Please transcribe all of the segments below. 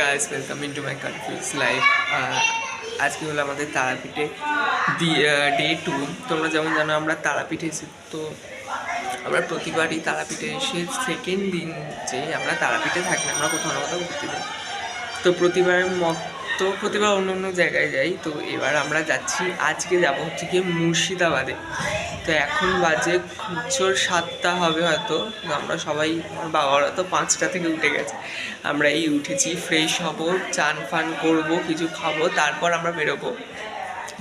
Guys welcome in to my confuse life আজকে হলো আমাদের তারাপীঠে ডে টু তোমরা যেমন জানো, আমরা তারাপীঠে এসে তো আমরা প্রতিবারই তারাপীঠে এসে সেকেন্ড দিন যে আমরা তারাপীঠে থাকি, আমরা কোথাও না কোথাও ঘুরতে যাই। তো প্রতিবারের মতো প্রতিবার অন্য অন্য জায়গায় যাই। তো এবার আমরা যাচ্ছি, আজকে যাব হচ্ছে গিয়ে মুর্শিদাবাদে। তো এখন বাজে খুচর সাতটা হবে হয়তো। আমরা সবাই বাবারা তো পাঁচটা থেকে উঠে গেছে। আমরা এই উঠেছি ফ্রেশ হব, চান ফান করব, কিছু খাব, তারপর আমরা বেরোবো।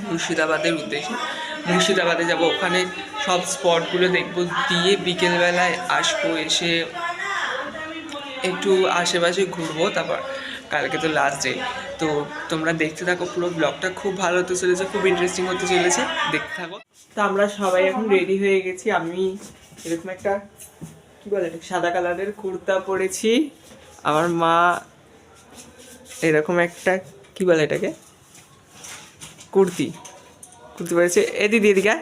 মুর্শিদাবাদের উদ্দেশ্যে। মুর্শিদাবাদে যাব, ওখানে সব স্পটগুলো দেখব, দিয়ে বিকেলবেলায় আসব, এসে একটু আশেপাশে ঘুরবো, তারপর কালকে তো লাস্ট ডে তো তোমরা দেখতে থাকো পুরো ব্লগটা খুব ভালো হতে চলেছে, খুব ইন্টারেস্টিং হতে চলেছে। দেখতে থাকো। তো আমরা সবাই এখন রেডি হয়ে গেছি। আমি এরকম একটা, কি বলে? সাদা কালারের কুর্তা পরেছি। আমার মা এরকম একটা, কি বলে এটাকে? কুর্তি। কুর্তি পরেছে। এ এদিকে।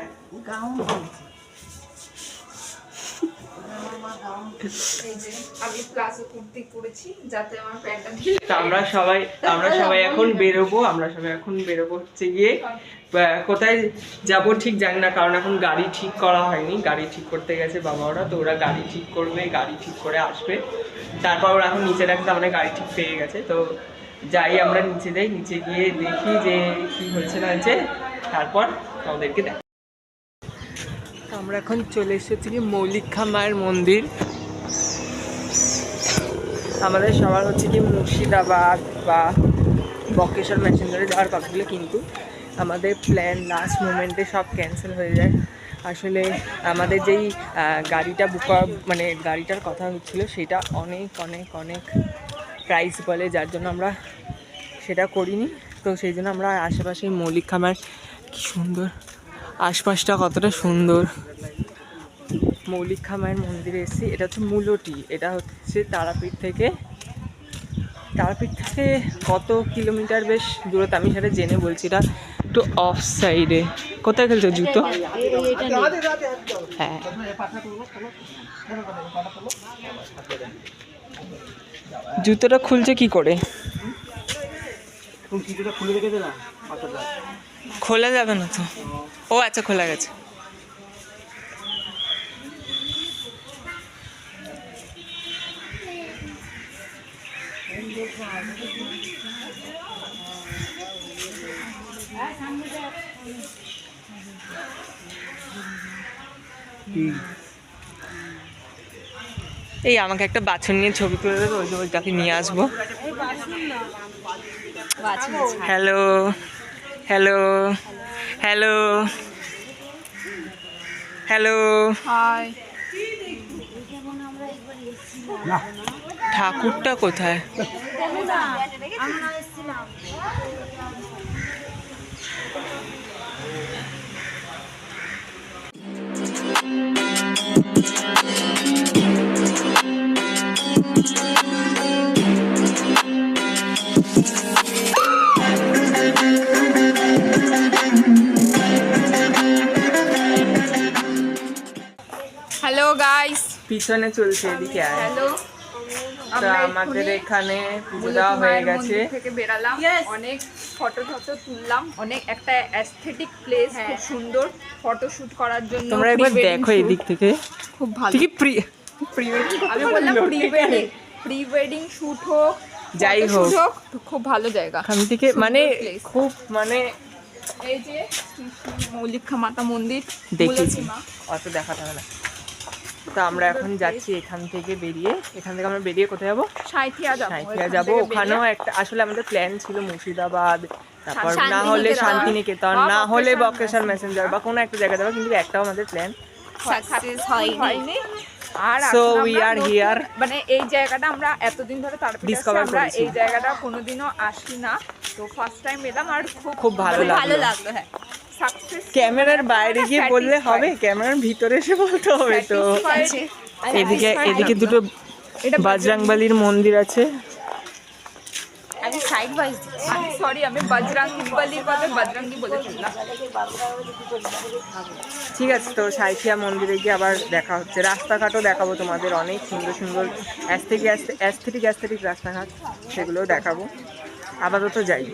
আমি প্লাজো কুর্তি পরেছি যাতে আমার প্যান্টটা ঢিলে আমরা সবাই আমরা সবাই এখন বেরোবো আমরা সবাই এখন বেরোবো হচ্ছে গিয়ে কোথায় যাব ঠিক জানি না কারণ এখন গাড়ি ঠিক করা হয়নি গাড়ি ঠিক করতে গেছে বাবা ওরা তো ওরা গাড়ি ঠিক করবে গাড়ি ঠিক করে আসবে। তারপর ওরা এখন নিচে রাখতে আমাদের গাড়ি ঠিক পেয়ে গেছে তো যাই আমরা নিচে যাই নিচে গিয়ে দেখি যে কি হচ্ছে না হচ্ছে তারপর আমাদেরকে দেখ আমরা এখন চলে এসেছি কি মৌলিকা মায়ের মন্দির। আমাদের সবার হচ্ছে কি মুর্শিদাবাদ বা বকেশ্বর মেসেঞ্জারে যাওয়ার কথাগুলো কিন্তু আমাদের প্ল্যান লাস্ট মোমেন্টে সব ক্যান্সেল হয়ে যায়। আসলে আমাদের যেই গাড়িটা বুক করা মানে গাড়িটার কথা হচ্ছিল সেটা অনেক অনেক অনেক প্রাইস বলে, যার জন্য আমরা সেটা করিনি। তো সেই জন্য আমরা আশেপাশে মৌলিক খামার, কি সুন্দর, আশপাশটা কতটা সুন্দর। মৌলিক খামায়ের মন্দিরে এসেছি। এটা হচ্ছে মূলটি। এটা হচ্ছে তারাপীঠ থেকে। তারাপীঠ থেকে কত কিলোমিটার বেশ দূরত্ব? আমি সেটা জেনে বলছি। এটা একটু অফ সাইডে কোথায় খেলছো জুতো? হ্যাঁ। জুতোটা খুলছে কি করে? খোলা যাবে না তো। ও আচ্ছা খোলা গেছে। এই আমাকে একটা বাছুর নিয়ে ছবি তুলে দেবে ওই যে ওইটাকে নিয়ে আসব। Hello hello hello hello. Hi ঠাকুরটা কোথায়? হ্যালো গাইস পিছনে চলছে এদিকে হ্যালো আমাদের এখানে পুজো দেওয়া হয়ে গেছে। থেকে বেরালাম। অনেক ফটো টটো তুললাম। অনেক একটা অ্যাস্থেটিক প্লেস খুব সুন্দর ফটো শুট করার জন্য তোমরা একবার দেখো। এদিক থেকে। খুব ভালো। প্রি প্রি আমি বললাম pre wedding pre wedding shoot হোক যাই হোক। খুব ভালো জায়গা। এখান থেকে মানে খুব মানে এই যে মৌলিকা মাতা মন্দির দেখেছি। অত দেখাতে হবে না। তো আমরা এখন যাচ্ছি এখান থেকে বেরিয়ে। এখান থেকে আমরা বেরিয়ে কোথায় যাব? সাঁইথিয়া যাব। সাঁইথিয়া যাব। ওখানেও একটা আসলে আমাদের প্ল্যান ছিল মুর্শিদাবাদ তারপর না হলে শান্তিনিকেতন না হলে বক্রেশ্বর বক্রেশ্বর মেসেঞ্জার বা কোনো একটা জায়গা যাব কিন্তু একটাও আমাদের প্ল্যান সাকসেস হয়নি। আর. মানে এই জায়গাটা আমরা এতদিন ধরে তারপরে Discover আমরা এই জায়গাটা কোনোদিনও আসি না। তো ফার্স্ট টাইম এলাম আর খুব খুব ভালো মানে লাগল। লাগল হ্যাঁ। সাকসেস ক্যামেরার বাইরে গিয়ে বললে হবে ক্যামেরার ভিতরে এসে বলতে হবে তো। এদিকে এদিকে দুটো এটা বাজরাংবালির মন্দির আছে। আমি সাইড ওয়াইজ আমি সরি আমি বজরাঙ্গি কথা বজরাঙ্গি বলে ঠিক আছে তো সাইথিয়া মন্দিরে গিয়ে আবার দেখা হচ্ছে। রাস্তাঘাটও দেখাবো তোমাদের অনেক সুন্দর সুন্দর অ্যাস্থেটিক অ্যাস্থেটিক অ্যাস্থেটিক রাস্তাঘাট সেগুলোও দেখাবো। আপাতত যাই।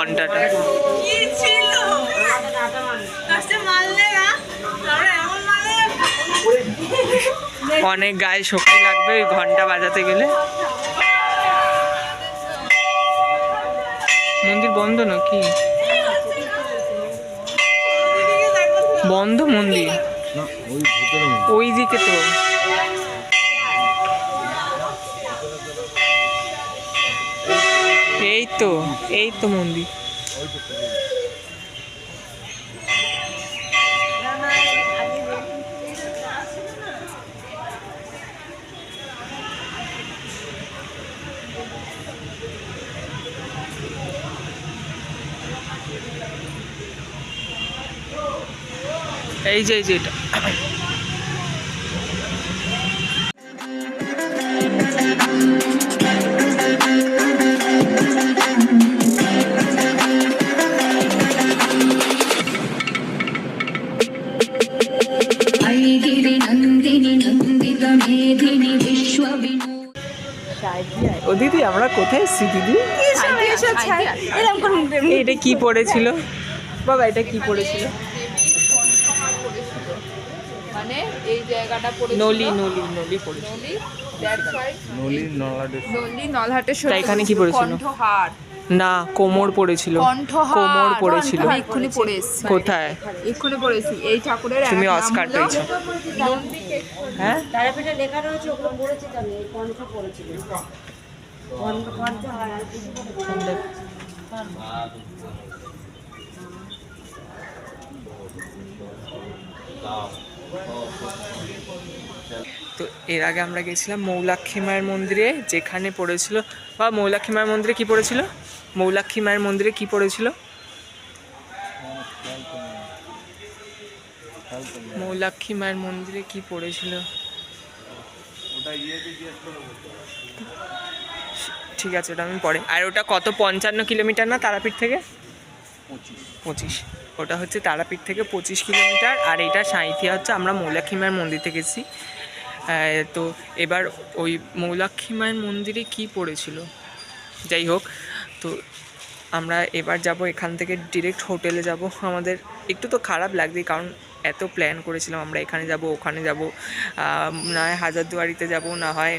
ঘন্টাটা। অনেক গায়ে শক্তি লাগবে ওই ঘণ্টা বাজাতে গেলে। মন্দির বন্ধ নাকি? বন্ধ মন্দির? ওই দিকে তো। এই তো এই তো মন্দির। এই যে এই যে এটা। ও দিদি আমরা কোথায় এসেছি দিদি? এটা কি পড়েছিল? বাবা এটা কি পড়েছিল? মানে এই জায়গাটা পড়ে নলি নলি নলি পড়েছিল। নলি নলি নলহাটের এখানে কি পড়েছিল? কণ্ঠহার। না কোমর পড়েছিল। কোমর পড়েছিল। এক্ষুনি পড়ে এসেছি। কোথায়? এক্ষুনি পড়েছি এই ঠাকুরের তুমি অস্কার পেয়েছ। হ্যাঁ? তারাপীঠে লেখা রয়েছে ওগুলো পড়েছি আমি কণ্ঠ পড়েছিল। তো এর আগে আমরা গেছিলাম মৌলাক্ষী মায়ের মন্দিরে, যেখানে পড়েছিল। বা মৌলাক্ষী মায়ের মন্দিরে কি পড়েছিল? মৌলাক্ষী মায়ের মন্দিরে কি পড়েছিল? মৌলাক্ষী মায়ের মন্দিরে কি পড়েছিল? ঠিক আছে, ওটা আমি পরে। আর ওটা কত? পঞ্চান্ন কিলোমিটার না তারাপীঠ থেকে? পঁচিশ। ওটা হচ্ছে তারাপীঠ থেকে পঁচিশ কিলোমিটার, আর এটা সাঁইথিয়া হচ্ছে আমরা মৌলাক্ষী মায়ের মন্দির থেকে এসেছি তো এবার ওই মৌলাক্ষী মায়ের মন্দিরে কি পড়েছিল? যাই হোক, তো আমরা এবার যাব এখান থেকে ডিরেক্ট হোটেলে যাব। আমাদের একটু তো খারাপ লাগবে, কারণ এত প্ল্যান করেছিলাম আমরা এখানে যাব, ওখানে যাব। না হয় হাজারদুয়ারিতে যাব, না হয়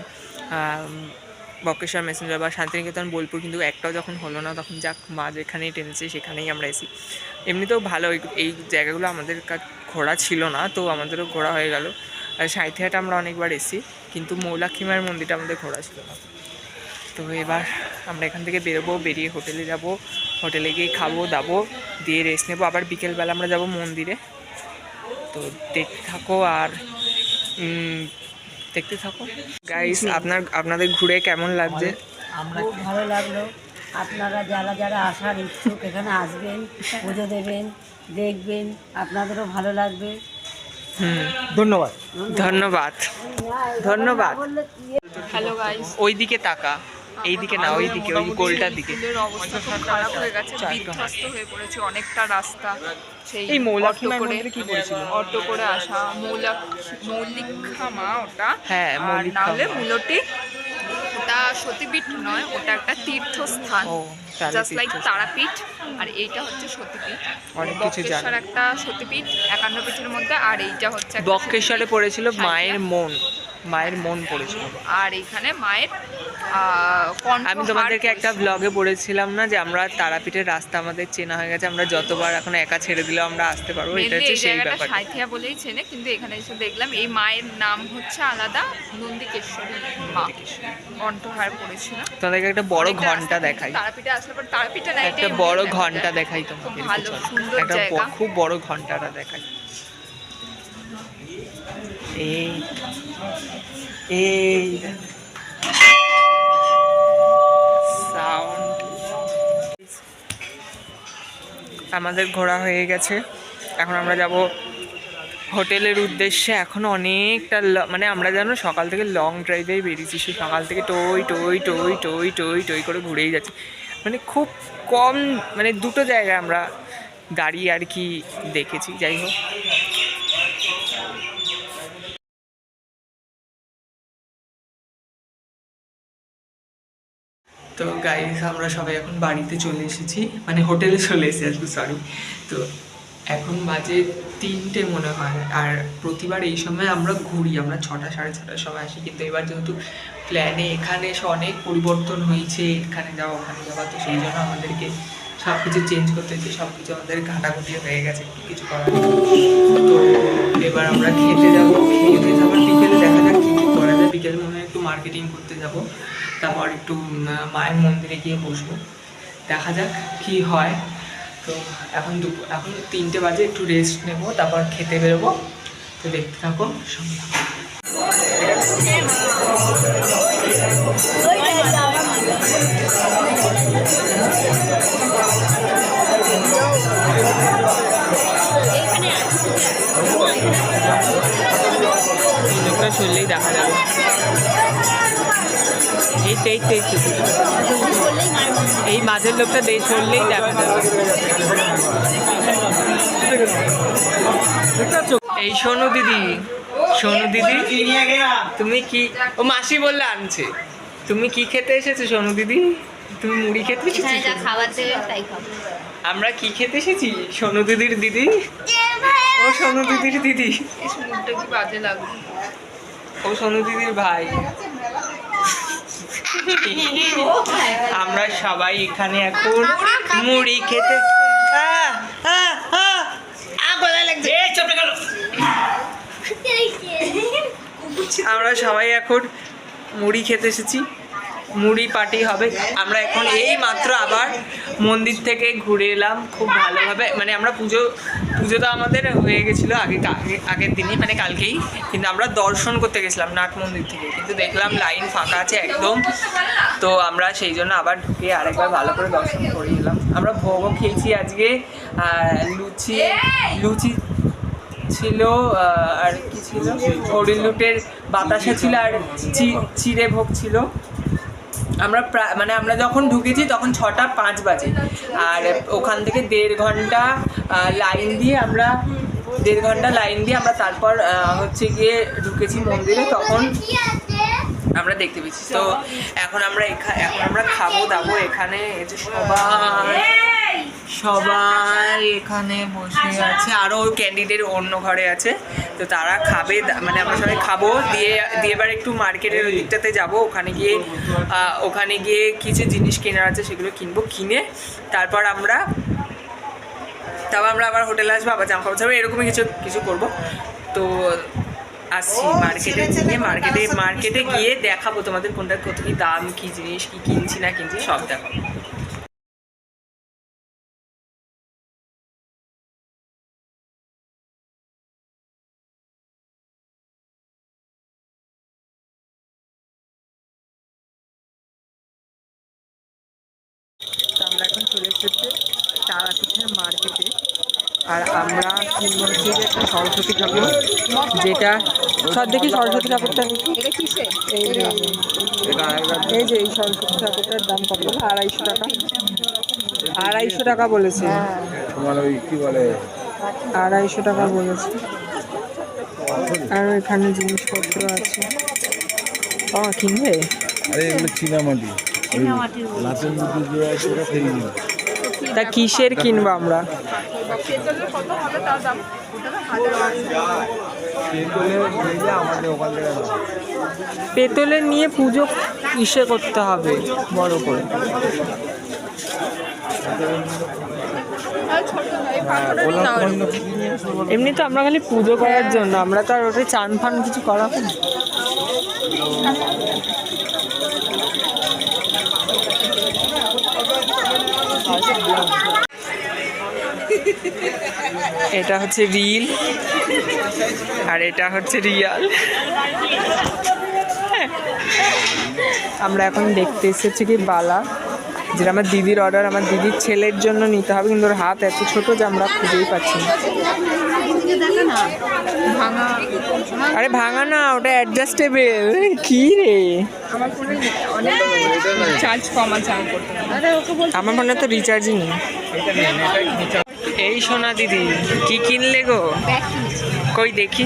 বক্রেশ্বর মেসেঞ্জার বা শান্তিনিকেতন, বোলপুর কিন্তু একটাও যখন হলো না, তখন যাক, মা যেখানেই টেনেছে সেখানেই আমরা এসি। এমনিতেও ভালো, এই- জায়গাগুলো আমাদের ঘোরা ছিল না, তো আমাদেরও ঘোরা হয়ে গেল। আর সাঁইথিয়াটা আমরা অনেকবার এসি, কিন্তু মৌলাক্ষী মায়ের মন্দিরটা আমাদের ঘোরা ছিল না। তো এবার আমরা এখান থেকে বেরোবো, বেরিয়ে হোটেলে যাব, হোটেলে গিয়ে খাব, দাবো, দিয়ে রেস্ট নেব। আবার বিকেলবেলা আমরা যাব মন্দিরে। তো দেখতে থাকো আর দেখতে থাকো। গাইস আপনার আপনাদের ঘুরে কেমন লাগছে? খুব ভালো লাগল। আপনারা যারা যারা আসার ইচ্ছুক এখানে আসবেন পুজো দেবেন দেখবেন আপনাদেরও ভালো লাগবে। হুম। ধন্যবাদ। ধন্যবাদ। ধন্যবাদ। হ্যালো গাইস ওই দিকে তাকা। এই দিকে না ওই দিকে ওই গোলটার দিকে। অবস্থা খুব খারাপ হয়ে গেছে বিধ্বস্ত হয়ে পড়েছে অনেকটা রাস্তা সেই এই মৌলাক্ষী অটো করে। মন্দিরে কি করেছিল? অটো করে আসা মৌলাক্ষী মৌলিকা মা ওটা। হ্যাঁ, আর মৌলিকা না হলে মূলটি ওটা সতীপীঠ নয় ওটা একটা তীর্থস্থান। জাস্ট লাইক তারাপীঠ আর এইটা হচ্ছে সতীপীঠ। অনেক কিছু বক্রেশ্বর জানি। একটা সতীপীঠ একান্ন পীঠের মধ্যে আর এইটা হচ্ছে বক্রেশ্বরে পড়েছিল মায়ের মন মায়ের মন পড়েছিল। আর এখানে মায়ের আমি তোমাদেরকে একটা ব্লগে বলেছিলাম না যে আমরা তারাপীঠের রাস্তা আমাদের চেনা হয়ে গেছে আমরা যতবার এখন একা ছেড়ে দিলেও আমরা আসতে পারব এটা হচ্ছে সেই ব্যাপার সাঁইথিয়া বলেই চেনে কিন্তু এখানে এসে দেখলাম এই মায়ের নাম হচ্ছে আলাদা নন্দিকেশ্বরী মা। কণ্ঠহার পড়েছিল। তোমাদেরকে একটা বড় ঘণ্টা দেখাই। তারাপীঠে আসলে পর তারাপীঠে না একটা বড় ঘণ্টা দেখাই তোমাকে ভালো, সুন্দর জায়গা। খুব বড় ঘন্টাটা দেখাই। এই এই আমাদের ঘোরা হয়ে গেছে। এখন আমরা যাব হোটেলের উদ্দেশ্যে। এখন অনেকটা মানে আমরা যেন সকাল থেকে লং ড্রাইভেই বেরিয়েছি। সেই সকাল থেকে টই টই টই টই টই টই করে ঘুরেই যাচ্ছি। মানে খুব কম মানে দুটো জায়গায় আমরা গাড়ি আর কি দেখেছি। যাই হোক। তো গাইস আমরা সবাই এখন বাড়িতে চলে এসেছি। মানে হোটেলে চলে এসেছি আজকে সরি তো এখন বাজে তিনটে মনে হয়, আর প্রতিবার এই সময় আমরা ঘুরি, আমরা ছটা, সাড়ে ছটার সময় আসি। কিন্তু এবার যেহেতু প্ল্যানে এখানে এসে অনেক পরিবর্তন হয়েছে, এখানে যাওয়া, ওখানে যাওয়া। তো সেই জন্য আমাদেরকে সব কিছু চেঞ্জ করতে হচ্ছে সব কিছু আমাদের ঘাটাঘুটি হয়ে গেছে, একটু কিছু করার। তো এবার আমরা খেতে যাব, খেতে যাবার বিকেলে দেখা যাক কী কী করা যায়। বিকেলে মনে হয় একটু মার্কেটিং করতে যাব। তারপর একটু মায়ের মন্দিরে গিয়ে বসবো দেখা যাক কি হয় তো এখন দুপুর এখন তিনটে বাজে একটু রেস্ট নেব তারপর খেতে বেরোবো তো দেখতে থাকো সঙ্গে। চললেই দেখা যাবে এই এই মাঝের লোকটা দিয়ে চললেই দেখা যাবে। এই সোনু দিদি সোনু দিদি তুমি কি ও মাসি বললে আনছে। তুমি কি খেতে এসেছ সোনু দিদি? তুমি মুড়ি খেতে এসেছ হ্যাঁ যা খাবার দেবে তাই খাব। আমরা কি খেতে এসেছি সোনু দিদির দিদি? ও সোনু দিদির দিদি। মুখটা কি বাজে লাগল? ও সোনু দিদির ভাই। আমরা সবাই এখানে এখন মুড়ি খেতে। আমরা সবাই এখন মুড়ি খেতে এসেছি। মুড়ি পার্টি হবে। আমরা এখন এই মাত্র আবার মন্দির থেকে ঘুরে এলাম খুব ভালোভাবে। মানে আমরা পুজো পুজো তো আমাদের হয়ে গেছিল আগে, আগে- আগের দিনই মানে কালকেই। কিন্তু আমরা দর্শন করতে গেছিলাম নাট মন্দির থেকে। কিন্তু দেখলাম লাইন ফাঁকা আছে একদম। তো আমরা সেই জন্য আবার ঢুকে আরেকবার ভালো করে দর্শন করে এলাম। আমরা ভোগও খেয়েছি আজকে। লুচি লুচি ছিল আর কি ছিল? হরিলুটের বাতাসা ছিল, আর চিড়ে ভোগ ছিল। আমরা মানে আমরা যখন ঢুকেছি তখন ছটা পাঁচ বাজে। আর ওখান থেকে দেড় ঘণ্টা লাইন দিয়ে আমরা, দেড় ঘণ্টা লাইন দিয়ে আমরা তারপর হচ্ছে গিয়ে ঢুকেছি মন্দিরে। তখন আমরা দেখতে পেয়েছি। তো এখন আমরা এখানে এখন আমরা খাব দাবো এখানে। এই যে সবাই সবাই এখানে বসে আছে। আরও ক্যান্ডিডেট অন্য ঘরে আছে। তো তারা খাবে মানে আমরা সবাই খাব। দিয়ে দিয়ে এবার একটু মার্কেটের ওই দিকটাতে যাব। ওখানে গিয়ে ওখানে গিয়ে কিছু জিনিস কেনার আছে সেগুলো কিনবো। কিনে তারপর আমরা তারপর আমরা আবার হোটেলে আসব আবার জামা কাপড় ছাড়বো। এরকমই কিছু কিছু করব। তো আসছি মার্কেটে গিয়ে মার্কেটে মার্কেটে গিয়ে দেখাবো তোমাদের কোনটা কত কি দাম কি জিনিস কি কিনছি না কিনছি সব দেখাবো। তো আমরা এখন চলে এসেছি তারাপীঠের মার্কেটে আর আমরা কিনবো হচ্ছে যে একটা সরস্বতী ঠাকুর যেটা সব দেখি সরস্বতী ঠাকুরটা দেখি। এই যে এই যে এই সরস্বতী ঠাকুরটার দাম কত? আড়াইশো টাকা। আড়াইশো টাকা বলেছে। তোমার ওই কি বলে? আড়াইশো টাকা বলেছে। আর এখানে জিনিসপত্র আছে। ও কিনবে? আরে এগুলো চীনামাটি। লাচের মধ্যে। যে নিই তা কিসের কিনবো আমরা। পেতলের নিয়ে পুজো ইসে করতে হবে? বড় করে। এমনি তো আমরা খালি পুজো করার জন্য, আমরা তো আর ওটা চান ফান কিছু করা হয় এটা হচ্ছে রিল আর এটা হচ্ছে রিয়াল। আমরা এখন দেখতে এসেছি কি বালা, যেটা আমার দিদির অর্ডার আমার দিদির ছেলের জন্য নিতে হবে, কিন্তু ওর হাত এত ছোট যে আমরা খুঁজেই পাচ্ছি না। আরে ভাঙা না ওটা অ্যাডজাস্টেবল কি রে? আমার ফোনে অনেক চার্জ কম আছে আমি করতে পারি। আমার ফোনে তো রিচার্জই নেই। এই সোনা দিদি কি কিনলে গো? কই দেখি।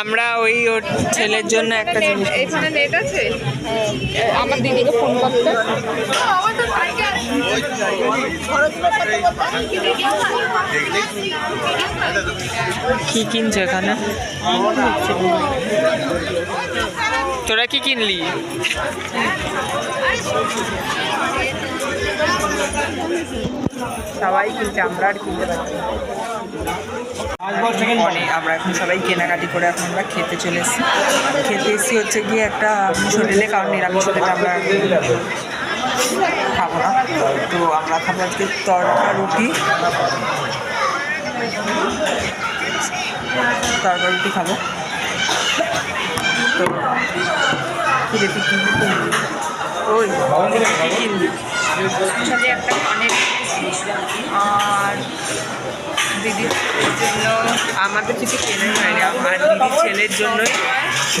আমরা ওই ওর ছেলের জন্য একটা জিনিস এখানে নেট আছে? আমার দিদিকে ফোন করতে কি কিনছো এখানে? তোরা কি কিনলি? সবাই কিনছে, আমরা আর কিনতে পারছি। অনেক আমরা এখন সবাই কেনাকাটি করে এখন আমরা খেতে চলে এসেছি। খেতে এসেছি হচ্ছে গিয়ে একটা হোটেলে কারণ নিরামিষ হোটেলে আমরা খাব না। তো আমরা খাব আজকে তরকা রুটি। তরকা রুটি খাব। তো কি রে কিনবি ওই কিনবি সাথে একটা কানের আর দিদির জন্য। আমাদের কিছু কেনাই হয়নি আমার দিদির ছেলের জন্যই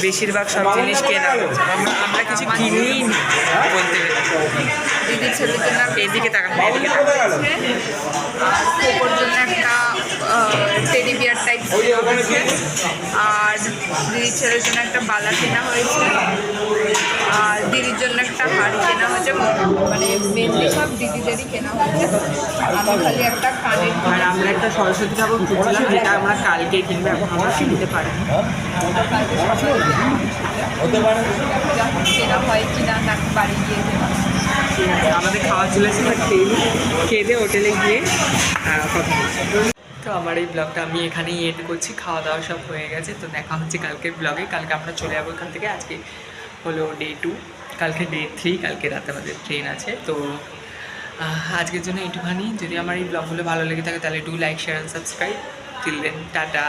বেশিরভাগ সব জিনিস কেনা হচ্ছে আমরা আমরা কিছু কিনিই নি বলতে দিদির ছেলের জন্য এদিকে তাকান এদিকে কোকোর জন্য একটা টেডি বিয়ার টাইপ কেনা হয়েছে আর দিদির ছেলের জন্য একটা বালা কেনা হয়েছে। আর দিদির জন্য একটা হাড়ি কেনা হয়েছে মানে মেনলি সব দিদিদেরই কেনা হয়েছে। আমি খালি একটা কানের আর আমরা একটা সরস্বতী ঠাকুর খুঁজছিলাম যেটা আমরা কালকে কিনবো এখন আমরা কিনতে পারি কেনা হয় কিনা তাকে বাড়ি গিয়ে আমাদের খাওয়া চলে এসে খেয়ে খেয়ে দিয়ে হোটেলে গিয়ে কথা তো আমার এই ব্লগটা আমি এখানেই এড করছি খাওয়া দাওয়া সব হয়ে গেছে তো দেখা হচ্ছে কালকের ব্লগে কালকে আমরা চলে যাব এখান থেকে আজকে হলো ডে টু কালকে ডে থ্রি কালকে রাতে আমাদের ট্রেন আছে। তো আজকের জন্য এইটুখানি। যদি আমার এই ব্লগগুলো ভালো লেগে থাকে, তাহলে do like share and subscribe till tata.